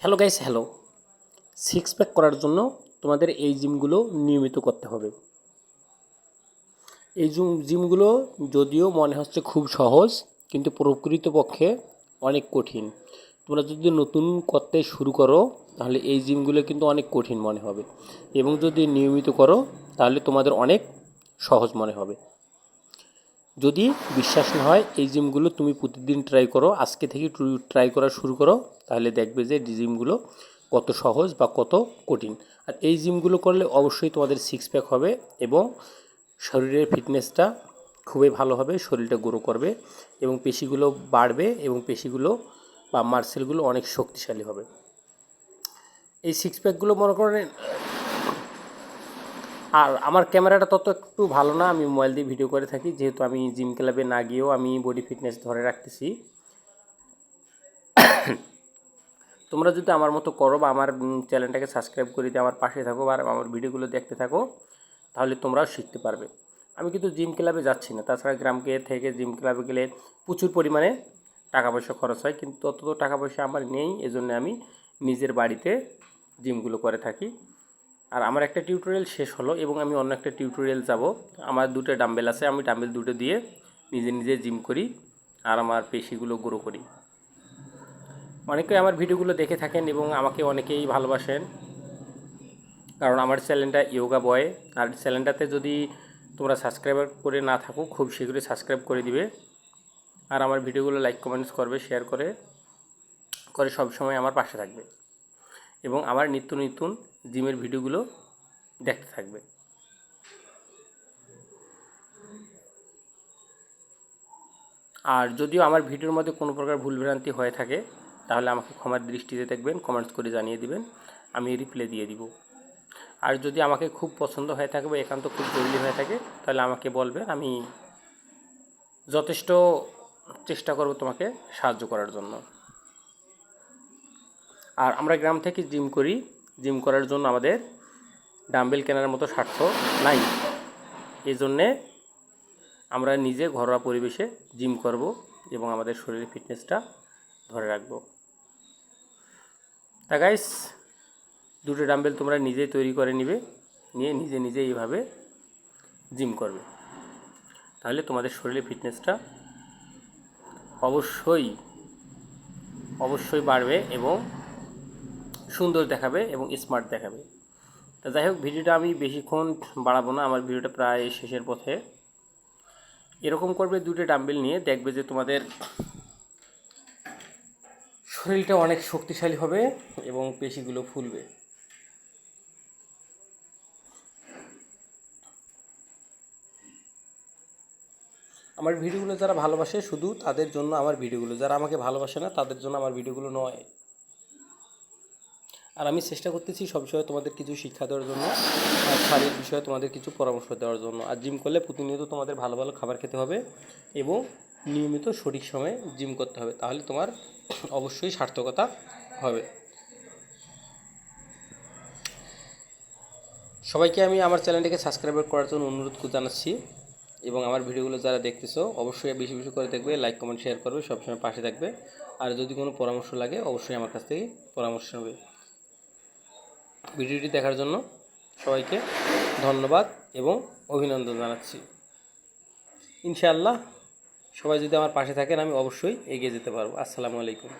Hello guys hello six pack করার জন্য তোমাদের এই জিমগুলো নিয়মিত করতে হবে। এই জিম জিমগুলো যদিও মনে হচ্ছে খুব সহজ, কিন্তু প্রকৃতপক্ষে অনেক কঠিন। তোমরা যদি নতুন করতে শুরু করো, তাহলে এই জিমগুলো কিন্তু অনেক কঠিন মনে হবে। এবং যদি নিয়মিত করো, তাহলে তোমাদের অনেক সহজ মনে হবে। যদি বিশ্বাস না হয়, এই জিমগুলো তুমি প্রতিদিন ট্রাই করো, আজকে থেকে ট্রাই করা শুরু করো, তাহলে দেখবে যে জিমগুলো কত সহজ বা কত কঠিন। আর এই জিমগুলো করলে অবশ্যই তোমাদের সিক্স প্যাক হবে এবং শরীরের ফিটনেসটা খুবই ভালো হবে, শরীরটা গ্রো করবে এবং পেশিগুলো বাড়বে এবং পেশিগুলো বা মার্সেলগুলো অনেক শক্তিশালী হবে। এই সিক্স প্যাকগুলো মনে করেন আর আমার ক্যামেরাটা তত একটু ভালো না, আমি মোবাইল দিয়ে ভিডিও করে থাকি, যেহেতু আমি জিম ক্লাবে না গিয়েও আমি বডি ফিটনেস ধরে রাখতেছি। তোমরা যদি আমার মতো করো বা আমার চ্যানেলটাকে সাবস্ক্রাইব করে দিয়ে আমার পাশে থাকো বা আমার ভিডিওগুলো দেখতে থাকো, তাহলে তোমরাও শিখতে পারবে। আমি কিন্তু জিম ক্লাবে যাচ্ছি না, তাছাড়া গ্রামকে থেকে জিম ক্লাবে গেলে প্রচুর পরিমাণে টাকা পয়সা খরচ হয়, কিন্তু তত তো টাকা পয়সা আমার নেই, এজন্য আমি নিজের বাড়িতে জিমগুলো করে থাকি। আর আমার একটা টিউটোরিয়াল শেষ হলো এবং আমি অন্য একটা টিউটোরিয়াল যাব। আমার দুটো ডাম্বেল আছে, আমি ডাম্বেল দুটো দিয়ে নিজে নিজে জিম করি আর আমার পেশিগুলো গ্রো করি। অনেকেই আমার ভিডিওগুলো দেখে থাকেন এবং আমাকে অনেকেই ভালোবাসেন। কারণ আমার চ্যানেলটা ইয়োগা বয় আর চ্যানেলটাতে যদি তোমরা সাবস্ক্রাইব করে না থাকো, খুব শীঘ্রই সাবস্ক্রাইব করে দিবে। আর আমার ভিডিওগুলো লাইক কমেন্টস করবে শেয়ার করে করে সবসময় আমার পাশে থাকবে। এবং আমার নিত্য নতুন জিমের ভিডিওগুলো দেখতে থাকবে। আর যদিও আমার ভিডিওর মধ্যে কোনো প্রকার ভুলভ্রান্তি হয়ে থাকে, তাহলে আমাকে ক্ষমার দৃষ্টিতে দেখবেন কমেন্টস করে জানিয়ে দিবেন, আমি রিপ্লাই দিয়ে দিব। আর যদি আমাকে খুব পছন্দ হয়ে থাকে বা একান্ত খুব জরুরি হয়ে থাকে, তাহলে আমাকে বলবেন, আমি যথেষ্ট চেষ্টা করব তোমাকে সাহায্য করার জন্য। আর আমরা গ্রাম থেকে জিম করি। জিম করার জন্য আমাদের ডাম্বেল কেনার মতো স্বার্থ নাই। এই জন্যে আমরা নিজে ঘরোয়া পরিবেশে জিম করব এবং আমাদের শরীরের ফিটনেসটা ধরে রাখব। তা গাইস দুটো ডাম্বেল তোমরা নিজেই তৈরি করে নিবে, নিয়ে নিজে নিজে এইভাবে জিম করবে। তাহলে তোমাদের শরীরের ফিটনেসটা অবশ্যই অবশ্যই বাড়বে এবং সুন্দর দেখাবে এবং স্মার্ট দেখাবে। তা যাই হোক, ভিডিওটা আমি বেশিক্ষণ বাড়াবো না, আমার ভিডিওটা প্রায় শেষের পথে। এরকম করবে দুটো ডাম্বেল নিয়ে, দেখবে যে তোমাদের শরীরটা অনেক শক্তিশালী হবে এবং পেশিগুলো ফুলবে। আমার ভিডিওগুলো যারা ভালোবাসে, শুধু তাদের জন্য আমার ভিডিওগুলো, যারা আমাকে ভালোবাসে না, তাদের জন্য আমার ভিডিওগুলো নয়। আর আমি চেষ্টা করতেছি সবসময় তোমাদের কিছু শিক্ষা দেওয়ার জন্য, আর শারীরিক বিষয়ে তোমাদের কিছু পরামর্শ দেওয়ার জন্য। আর জিম করলে প্রতিনিয়ত তোমাদের ভালো ভালো খাবার খেতে হবে এবং নিয়মিত সঠিক সময়ে জিম করতে হবে, তাহলে তোমার অবশ্যই সার্থকতা হবে। সবাইকে আমি আমার চ্যানেলটিকে সাবস্ক্রাইব করার জন্য অনুরোধ জানাচ্ছি এবং আমার ভিডিওগুলো যারা দেখতেছো, অবশ্যই বেশি বেশি করে দেখবে, লাইক, কমেন্ট, শেয়ার করবে, সবসময় পাশে থাকবে। আর যদি কোনো পরামর্শ লাগে, অবশ্যই আমার কাছ থেকে পরামর্শ নেবে। ভিডিওটি দেখার জন্য সবাইকে ধন্যবাদ এবং অভিনন্দন জানাচ্ছি। ইনশাআল্লাহ সবাই যদি আমার পাশে থাকেন, আমি অবশ্যই এগিয়ে যেতে পারব। আসসালামু আলাইকুম।